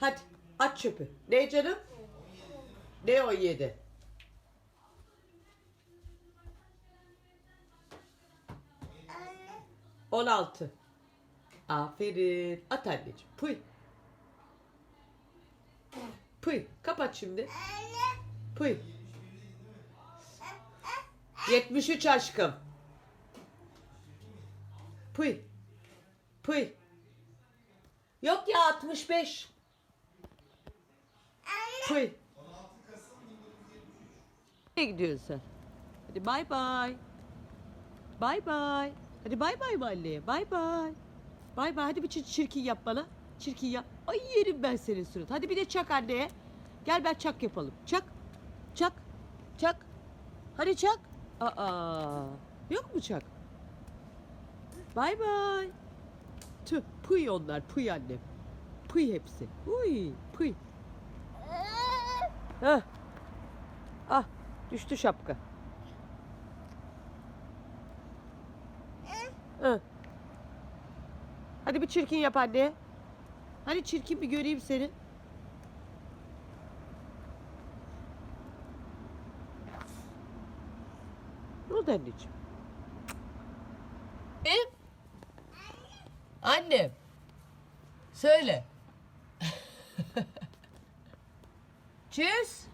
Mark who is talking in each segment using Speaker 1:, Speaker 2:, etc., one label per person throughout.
Speaker 1: Hadi aç çöpü. Ne canım? Ne 17?
Speaker 2: Anne.
Speaker 1: 16. Aferin. At anneciğim. Puy. Puy. Kapat şimdi. Puy. 73 aşkım. Puy. Puy. Yok ya 65. Puy. Nereye gidiyorsun sen? Hadi bay bay. Bay bay. Hadi bay bay Mahalle. Bay bay. Bay bay. Hadi bir çir- çirkin yap bana. Çirkin yap. Ay yerim ben senin surat. Hadi bir de çak anneye. Gel ben çak yapalım. Çak. Çak. Çak. Hadi çak. Aa. Yok mu çak? Bay bay. Tüh. Puy onlar. Puy annem. Puy hepsi. Uy. Puy. Hah. Ah. Düştü şapka. Hı. Hadi bir çirkin yap anne. Hadi çirkin bir göreyim seni. Ne oldu anneciğim? Benim? Annem. Söyle. Tschüss.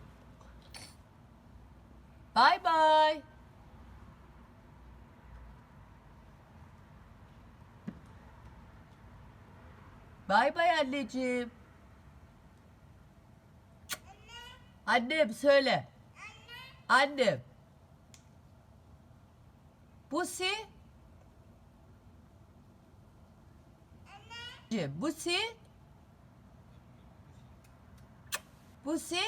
Speaker 1: Bye bye. Bay bay anneciğim. Annem söyle. Annem. Busi. Anneciğim, Busi. Busi.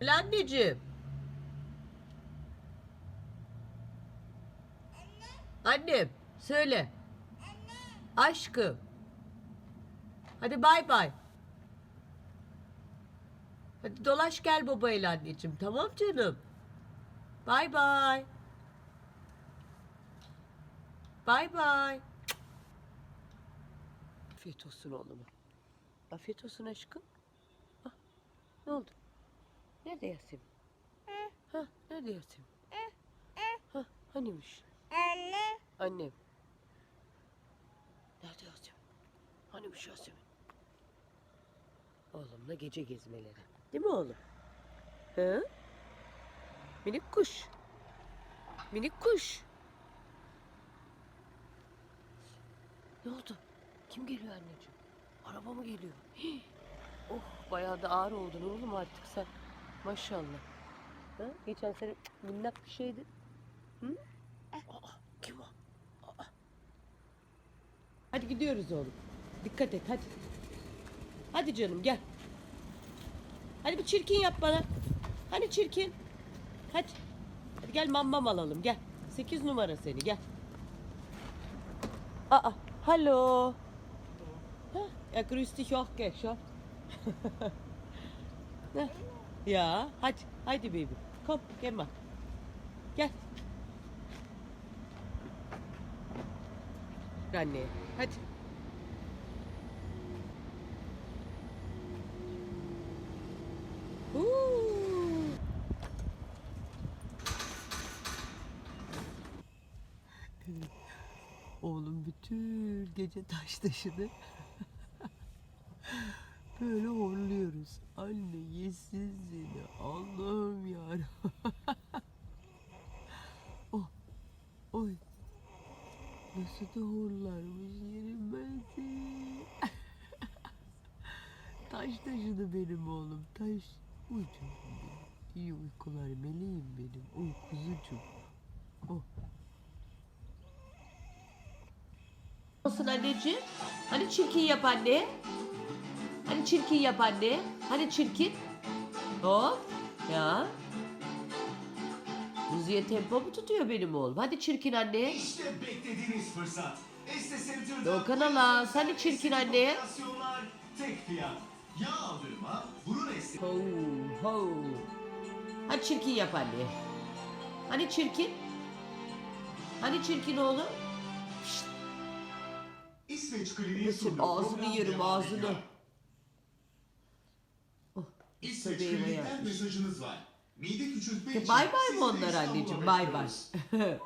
Speaker 1: Öyle anneciğim. Annem söyle. Aşkım. Hadi bay bay. Hadi dolaş gel babayla anneciğim tamam canım. Bay bay. Bay bay. Afiyet olsun oğluma. Afiyet olsun aşkım. Ah, ne oldu? Nerede Yasemin? Ha, nerede Yasemin? Ha, hanimiş?
Speaker 2: Anne.
Speaker 1: Annem. Nerede Yasemin? Hani bu Yasemin? Oğlumla gece gezmeleri. Değil mi oğlum? Hı? Minik kuş. Minik kuş. Ne oldu? Kim geliyor anneciğim? Araba mı geliyor? Hii. Oh bayağı da ağır oldun oğlum artık sen. Maşallah. Ha? Geçen sene minnak bir şeydi. Hı? Aa, kim o? Aa. Hadi gidiyoruz oğlum. Dikkat et hadi. Hadi canım gel. Hadi bir çirkin yap bana. Hani çirkin? Hadi. Hadi gel mammam alalım gel. 8 numara seni gel. Aa, hallo. Ha, ja, grüß dich auch, gell, schon. Ne? ja, hadi, hadi baby. Komm, gel mal. Gel. Anneye, hadi. Huu. Oğlum bütün gece taş taşıdı. Böyle horluyoruz. Anne yesin seni. Allah'ım ya. oh. Oy. Nasıl da horlarmış yerim ben taş taşıdı benim oğlum. Taş. Uy. İyi uykular meleğim benim. Uy kuzucuğum. Oh. Olsun anneciğim. Hani çirkin yap anne. Hani çirkin yap anne. Hani çirkin. Hop. Ya. Müziğe tempo mu tutuyor benim oğlum? Hadi çirkin anne.
Speaker 3: İşte beklediğiniz fırsat. Estes Center'da
Speaker 1: Doğukan Allah, sen de çirkin anne.
Speaker 3: Tek fiyat. Yağ aldırma, burun esneme.
Speaker 1: Ho ho. Hadi çirkin yap anne. Hani çirkin? Hani çirkin oğlum?
Speaker 3: İsveç Kliniği
Speaker 1: Nasıl
Speaker 3: sunduğu
Speaker 1: ağzını
Speaker 3: program
Speaker 1: yerim,
Speaker 3: devam
Speaker 1: ağzını.
Speaker 3: ediyor.
Speaker 1: Oh,
Speaker 3: İsveç
Speaker 1: eve
Speaker 3: Klinik'ten
Speaker 1: yapmış.
Speaker 3: mesajınız var. Mide küçültme için
Speaker 1: Bay bay
Speaker 3: sizi
Speaker 1: mı onlar
Speaker 3: İstanbul'a
Speaker 1: anneciğim? Bay bay.
Speaker 3: bekliyoruz.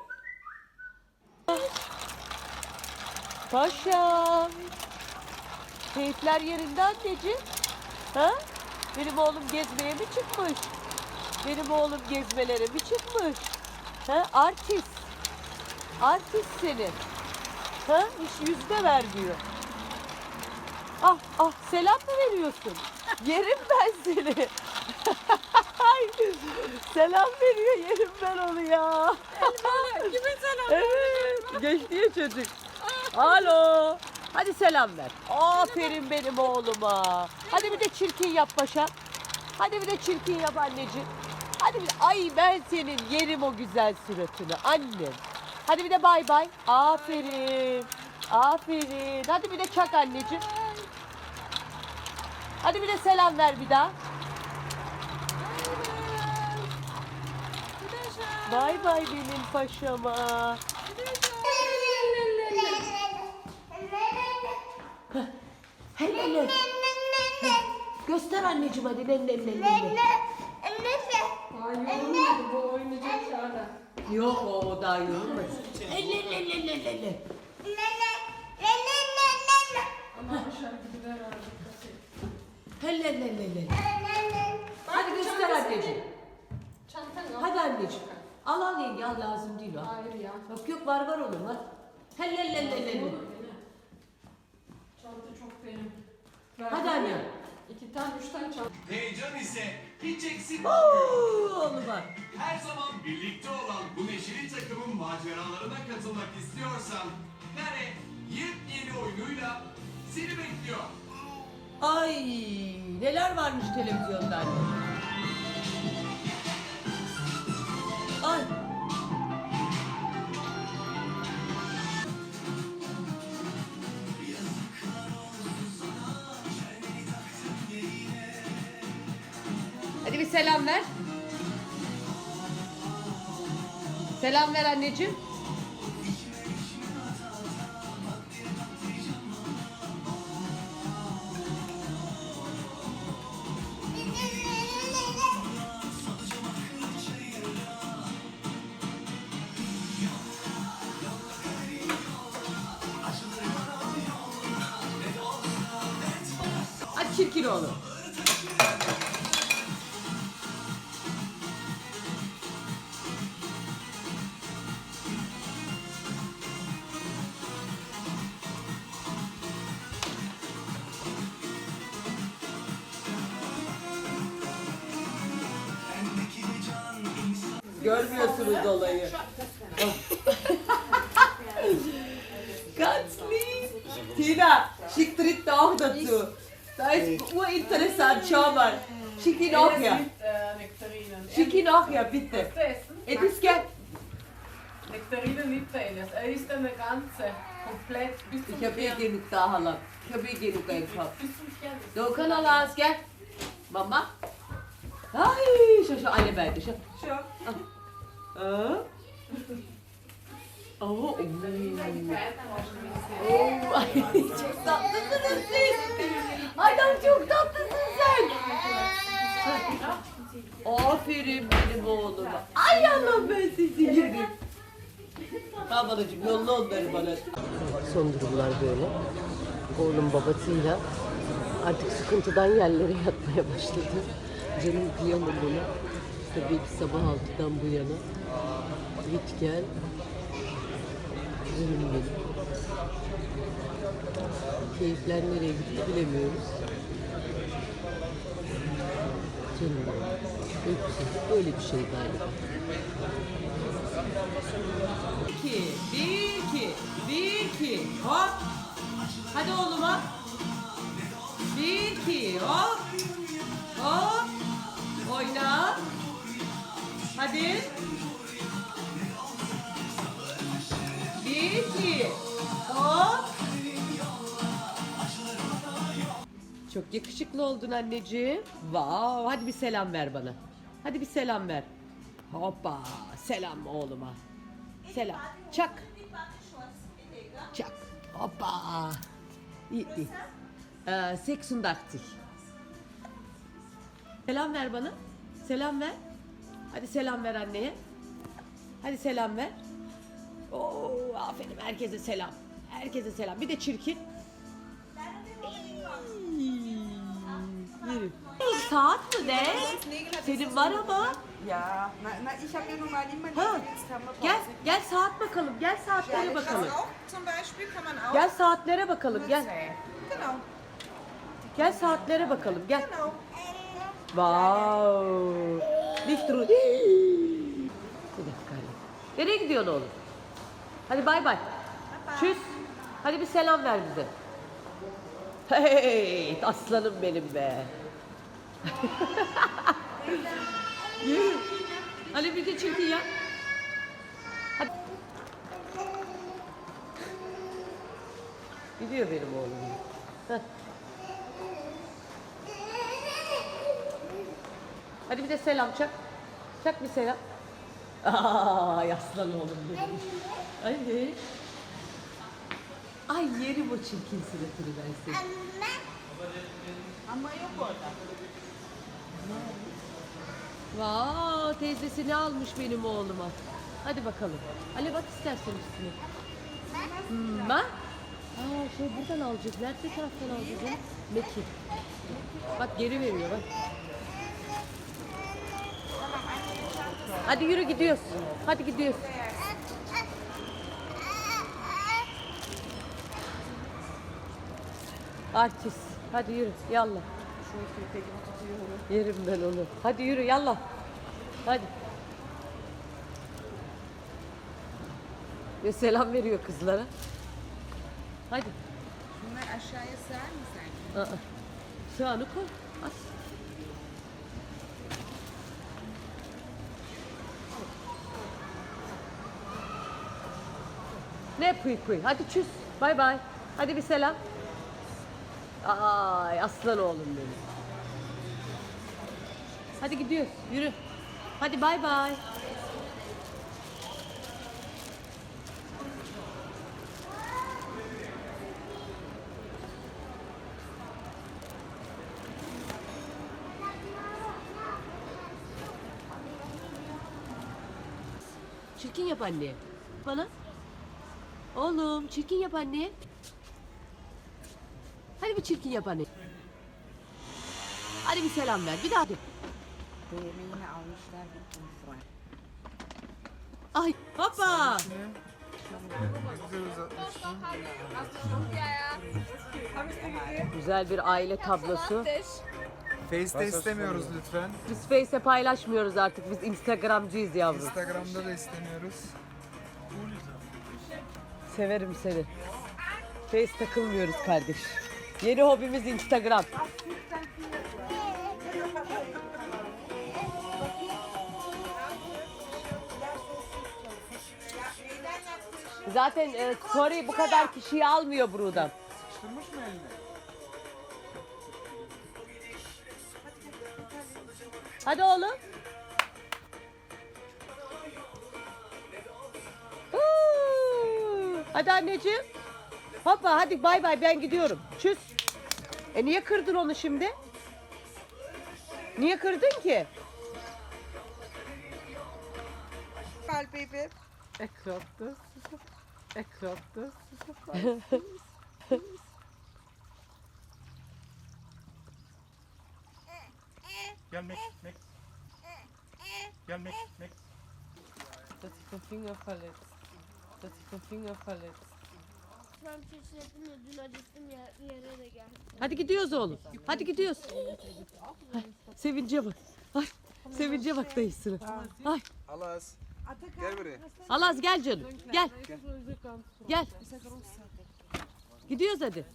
Speaker 1: Paşam. Keyifler yerinde anneciğim. Ha? Benim oğlum gezmeye mi çıkmış? Benim oğlum gezmelere mi çıkmış? Ha? Artist. Artist senin. Ha? Hiç yüzde vermiyor. Ah ah selam mı veriyorsun? Yerim ben seni. Selam veriyor yerim ben onu ya.
Speaker 4: Kime selam?
Speaker 1: Evet. Geçti ya çocuk. Alo. Hadi selam ver. Aferin benim oğluma. Hadi bir de çirkin yap paşa. Hadi bir de çirkin yap anneciğim. Hadi bir de, ay ben senin yerim o güzel suratını annem. Hadi bir de bay bay. Aferin. Aferin. Hadi bir de çak anneciğim. Hadi bir de selam ver bir daha. Bay bay benim paşama. Göster anneciğim hadi ne ne ne.
Speaker 4: Ay yorulmadı bu oynayacak hala.
Speaker 1: Yok o, daha yorulmasın. Elle elle elle elle elle.
Speaker 4: Ama aşağı gidiver herhalde.
Speaker 1: Hele elle elle. Hadi göster anneciğim.
Speaker 4: Çantan al.
Speaker 1: Hadi anneciğim. Al al yenge al lazım değil o.
Speaker 4: Hayır ya.
Speaker 1: Yok yok var var onun var. Hele elle elle. elle.
Speaker 4: Çanta çok benim.
Speaker 1: Hadi anne.
Speaker 4: İki tane, üç tane çanta.
Speaker 3: Heyecan ise hiç eksik olmuyor.
Speaker 1: Var.
Speaker 3: Her zaman birlikte olan bu neşeli takımın maceralarına katılmak istiyorsan Nere yepyeni oyunuyla seni bekliyor.
Speaker 1: Ay neler varmış televizyonda. Ay. Hadi bir selam ver. Selam ver anneciğim. Hadi çirkin oğlum. Görmüyorsunuz olayı. Ganz lieb. Tina, schick dritt auch dazu. Da ist urinteressant, schau mal. Schick ihn auch her. Schick ihn auch her, bitte.
Speaker 4: Essen?
Speaker 1: Edis gel.
Speaker 4: Nektarinen liebt er Elias. Er isst eine ganze. Komplett. Bis zum
Speaker 1: Ich habe eh genug da, Hala. Ich habe eh genug einkauft.
Speaker 4: Bis zum Kern.
Speaker 1: Doğukan Alas gel. Mama. Ay, şu şu anne verdi şu.
Speaker 4: Schau.
Speaker 1: Aa. Oo, oo. Oo, ay, çok tatlısınız siz. Adam çok tatlısın sen. Aferin benim oğluma. Ay Allah ben sizi yerim. Tamam anacığım yolla onları bana. Son durumlar böyle. Oğlum babasıyla artık sıkıntıdan yerlere yatmaya başladı. Canım kıyamam ona. Tabii ki sabah altıdan bu yana. Git gel. Canım benim. Keyifler nereye gitti bilemiyoruz. Canım. Uykusuzluk böyle bir şey galiba. İki, bir, iki, bir, iki, hop. Hadi oğluma. Bir, iki, hop. Hop. Oyna. Hadi. Bir, iki, hop. Çok yakışıklı oldun anneciğim. Vav, hadi bir selam ver bana. Hadi bir selam ver. Hoppa, selam oğluma. selam. Çak. Çak. Hoppa. İyi iyi. Ee, 86. Selam ver bana. Selam ver. Hadi selam ver anneye. Hadi selam ver. Oo, aferin herkese selam. Herkese selam. Bir de çirkin. Saat mı de? Senin var ama.
Speaker 5: Ja, na, na ich habe ja nun mal
Speaker 1: Ha.
Speaker 5: haben wir
Speaker 1: Gel, gel saat bakalım. Gel saatlere bakalım.
Speaker 5: auch zum Beispiel kann man auch.
Speaker 1: Gel saatlere bakalım. Gel.
Speaker 5: Genau,
Speaker 1: Gel saatlere bakalım. Gel.
Speaker 5: genau.
Speaker 1: Wow. Nicht ru- Bir dakika. Nereye gidiyorsun oğlum? Hadi bay bay. Tschüss. Hadi bir selam ver bize. Hey, aslanım benim be. Hadi bir de çirkin ya. Hadi. Gidiyor benim oğlum. Heh. Hadi bir de selam çak. Çak bir selam. Ay aslan oğlum benim. Ay. Ay yerim o çirkin suratını ben seni.
Speaker 2: Anne.
Speaker 5: Ama yok orada.
Speaker 1: Vaa teyzesi ne almış benim oğluma. Hadi bakalım. Ali bak istersen üstüne. Hmm, bak. Aa şey buradan alacağız. Nerede taraftan alacağız? Meki. Bak geri veriyor bak. Hadi yürü gidiyoruz. Hadi gidiyoruz. Artist. Hadi yürü. Yallah. Yerim ben onu. Hadi yürü yallah. Hadi. Ve selam veriyor kızlara. Hadi.
Speaker 5: Şunları aşağıya sığar mı sen?
Speaker 1: Aa. Sağını koy. At. Ne pıy pıy. Hadi çüz. Bay bay. Hadi bir selam. Ay aslan oğlum benim. Hadi gidiyoruz. Yürü. Hadi bay bay. Çirkin yap anne. Bana. Oğlum çirkin yap anne. Hadi bir çirkin yap anne. Hadi bir selam ver. Bir daha de.
Speaker 5: Yine almışlar gittim sonra.
Speaker 1: Ay hoppa. Güzel bir aile tablosu.
Speaker 6: Face'te istemiyoruz lütfen.
Speaker 1: Biz Face'e paylaşmıyoruz artık. Biz Instagramcıyız yavrum.
Speaker 6: Instagram'da da istemiyoruz.
Speaker 1: Severim seni. Face takılmıyoruz kardeş. Yeni hobimiz Instagram. Zaten e, story bu kadar kişiyi almıyor buradan.
Speaker 6: Sıkıştırmış mı elini?
Speaker 1: Hadi oğlum. Hadi anneciğim. Hoppa hadi bay bay ben gidiyorum. Çüz. E niye kırdın onu şimdi? Niye kırdın ki?
Speaker 4: Er klopft es. Er klopft es.
Speaker 6: Gel Max, Max. Gel Max, Max.
Speaker 4: Dass sich der Finger verletzt. Dass sich der Finger verletzt.
Speaker 2: Ben çeşitledim ya dün acıttım ya bir yere de geldim.
Speaker 1: Hadi gidiyoruz oğlum. Hadi gidiyoruz. Ay, sevince bak. Ay, sevince bak dayısına. Ay,
Speaker 6: Alas. Gel buraya.
Speaker 1: Alaz gel canım. Gel. Gel. Gidiyoruz hadi.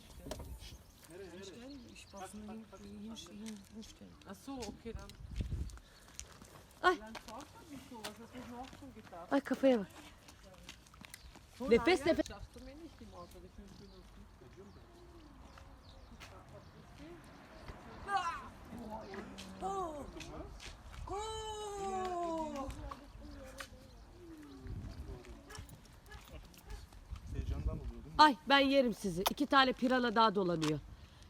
Speaker 4: Ach so, okay, dann.
Speaker 1: Ay. Ay kafaya bak.
Speaker 4: Fünf Minuten.
Speaker 1: Ay ben yerim sizi. İki tane pirana daha dolanıyor.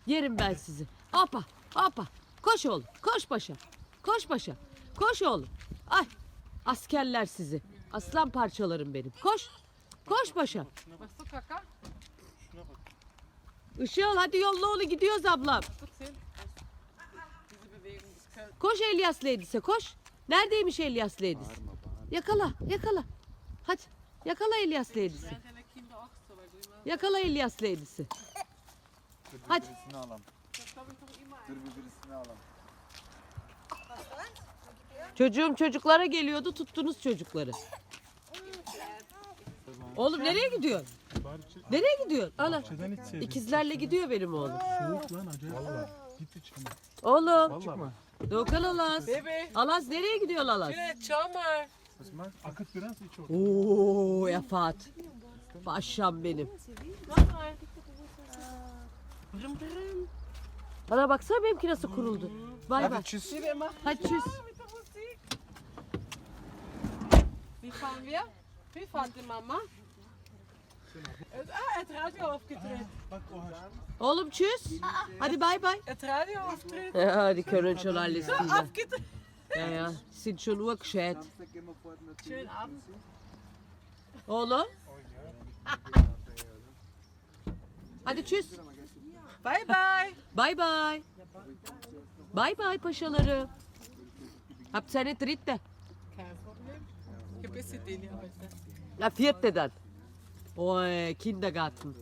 Speaker 1: Yerim ben sizi. Hoppa hoppa. Koş oğlum. Koş paşa. Koş paşa. Koş oğlum. Ay askerler sizi. Aslan parçalarım benim. Koş. Koş paşa.
Speaker 4: Kaka?
Speaker 1: Işıl hadi yolla onu gidiyoruz ablam. Koş Elias Ladies'e koş. Neredeymiş Elias Ladies? Yakala yakala. Hadi yakala
Speaker 4: du immer.
Speaker 1: Yakala Elias Ladies'i. Hadi.
Speaker 6: Birisini alalım.
Speaker 4: Das habe ich doch immer.
Speaker 6: Dur bir birisini alalım.
Speaker 1: Çocuğum çocuklara geliyordu tuttunuz çocukları. Oğlum nereye gidiyorsun? Nereye gidiyorsun? Ana. İkizlerle gidiyor benim oğlum.
Speaker 6: Git içine.
Speaker 1: Oğlum.
Speaker 6: Çıkma.
Speaker 1: Doğukan Alaz.
Speaker 4: Baby,
Speaker 1: Alaz nereye gidiyorsun Alaz?
Speaker 6: Machst du? Akıt biraz iç orada.
Speaker 1: Oo Efat. Paşam benim. Bana baksana benimki nasıl kuruldu. Bay bay.
Speaker 6: Hadi tschüss.
Speaker 1: Hadi
Speaker 4: Musik. Wie fahren wir? Wie fahrt die Mama?
Speaker 6: O haş.
Speaker 1: Oğlum çüz. Hadi bay bay.
Speaker 4: Er hat Radio aufgedreht.
Speaker 1: Hadi Köln şölalyesiyle.
Speaker 4: Aufgedreht.
Speaker 1: Ya ya. Sind schon urgescheit.
Speaker 4: Schönen Abend.
Speaker 1: Oğlum. Hadi
Speaker 4: bye.
Speaker 1: Bay bay. Bay bay paşalarım. Habt ihr eine dritte?
Speaker 4: Kein Problem. Ich habe hier heute.
Speaker 1: Ja, vierte dann. Oy, Kindergarten.